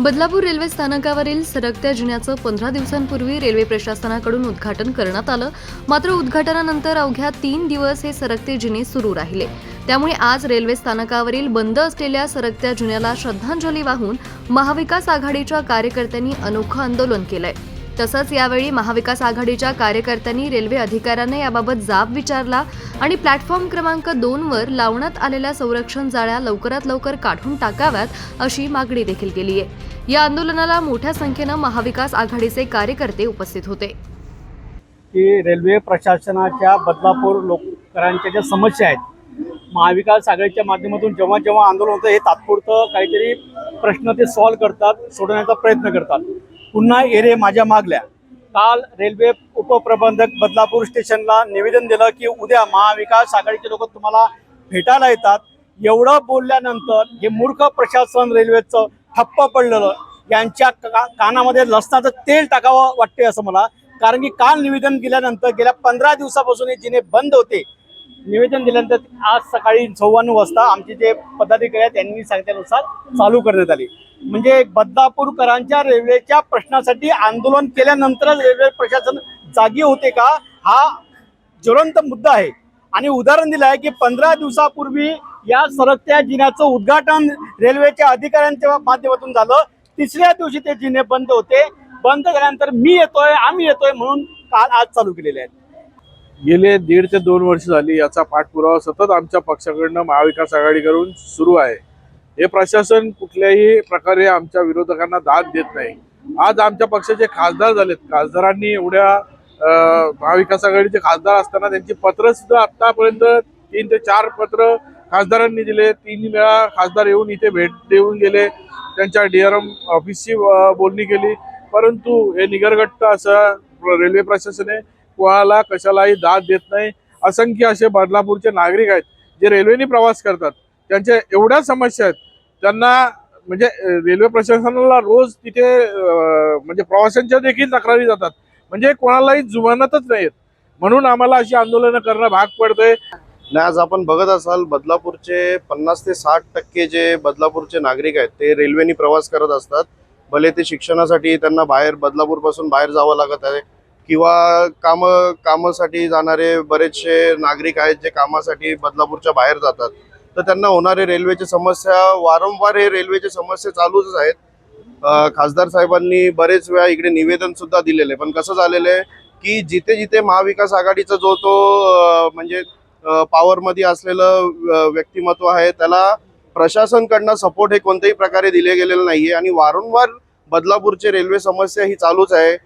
Badlapur railway स्थानकावरील सरकत्या जिन्याचं पंधरा दिवसांपूर्वी रेल्वे प्रशासनाकडून उद्घाटन करण्यात आलं. मात्र उद्घाटनानंतर अवघ्या तीन दिवस हे सरकते जिने सुरू राहिले. त्यामुळे आज रेल्वे स्थानकावरील बंद असलेल्या सरकत्या जुन्याला श्रद्धांजली वाहून महाविकास आघाडीच्या कार्यकर्त्यांनी अनोखं आंदोलन केलंय. तसंच यावेळी महाविकास आघाडीच्या कार्यकर्त्यांनी रेल्वे अधिकाऱ्यांना याबाबत जाब विचारला आणि प्लॅटफॉर्म क्रमांक दोनवर लावण्यात आलेल्या संरक्षण जाळ्या लवकरात लवकर काढून टाकाव्यात अशी मागणी देखील केली आहे. या आंदोलनाला मोठ्या संख्येनं महाविकास आघाडीचे कार्यकर्ते उपस्थित होते. की रेल्वे प्रशासनाच्या बदलापूर लोककरांच्या ज्या समस्या आहेत महाविकास आघाडीच्या माध्यमातून जेव्हा जेव्हा आंदोलन होतं हे तात्पुरतं काहीतरी प्रश्न ते सॉल्व्ह करतात सोडवण्याचा प्रयत्न करतात. पुन्हा एरे माझ्या मागल्या. काल रेल्वे उपप्रबंधक बदलापूर स्टेशनला निवेदन दिलं की उद्या महाविकास आघाडीचे लोक तुम्हाला भेटायला येतात. एवढं बोलल्यानंतर हे मूर्ख प्रशासन रेल्वेचं ठप्प पडलेलं यांच्या का कानामध्ये लसणाचं तेल टाकावं वाटते असं मला. कारण की काल निवेदन दिल्यानंतर गेल्या पंधरा दिवसापासून हे जिने बंद होते. निवेदन दिल्यानंतर आज सकाळी चव्वाण्णव वाजता आमचे जे पदाधिकारी आहेत त्यांनी सांगितल्यानुसार चालू करण्यात आली. म्हणजे बदलापूरकरांच्या रेल्वेच्या प्रश्नासाठी आंदोलन केल्यानंतरच रेल्वे प्रशासन जागी होते का? हा ज्वलंत मुद्दा आहे. आणि उदाहरण दिलं आहे की पंधरा दिवसापूर्वी या सरकत्या जिन्याचं उद्घाटन रेल्वेच्या अधिकाऱ्यांच्या माध्यमातून झालं. तिसऱ्या दिवशी ते जिने बंद होते. बंद झाल्यानंतर मी येतोय आम्ही येतोय म्हणून काल आज चालू केलेले आहेत. गेले दीड ते दोन वर्ष झाली याचा पाठपुरावा सतत आमच्या पक्षाकडनं महाविकास आघाडीकडून सुरू आहे. हे प्रशासन कुठल्याही प्रकारे आमच्या विरोधकांना दाद देत नाही. आज आमच्या पक्षाचे खासदार झालेत. खासदारांनी एवढ्या महाविकास आघाडीचे खासदार असताना त्यांची पत्र सुद्धा आतापर्यंत तीन ते चार पत्र खासदारांनी दिले. तीन वेळा खासदार येऊन इथे भेट देऊन गेले. त्यांच्या डीआरएम ऑफिसची बोलणी केली. परंतु हे निगरगट्ट असं रेल्वे प्रशासने कोणाला कशालाही दाद देत नाही. असंख्य असे बदलापूरचे नागरिक आहेत जे रेल्वेने प्रवास करतात. त्यांच्या एवढ्या समस्या आहेत. त्यांना म्हणजे रेल्वे प्रशासनाला रोज तिथे म्हणजे प्रवाशांच्या देखील तक्रारी जातात. म्हणजे कोणालाही जुमानतच नाहीत म्हणून आम्हाला अशी आंदोलनं करणं भाग पडतंय. नाही आज आपण बघत असाल बदलापूरचे पन्नास ते साठ टक्के जे बदलापूरचे नागरिक आहेत ते रेल्वेने प्रवास करत असतात. भले ते शिक्षणासाठी त्यांना बाहेर बदलापूरपासून बाहेर जावं लागत आहे किंवा काम कामासाठी जाणारे बरेचसे नागरिक आहेत जे कामासाठी बदलापूरच्या बाहेर जातात. तर त्यांना होणारे रेल्वेची समस्या वारंवार हे रेल्वेची समस्या चालूच आहेत. खासदार साहेबांनी बरेच वेळा इकडे निवेदन सुद्धा दिलेले. पण कसं झालेलं आहे की जिथे जिथे महाविकास आघाडीचा जो तो म्हणजे पॉवरमध्ये असलेलं व्यक्तिमत्व आहे त्याला प्रशासनकडनं सपोर्ट हे कोणत्याही प्रकारे दिले गेलेलं नाहीये. आणि वारंवार बदलापूरची रेल्वे समस्या ही चालूच आहे.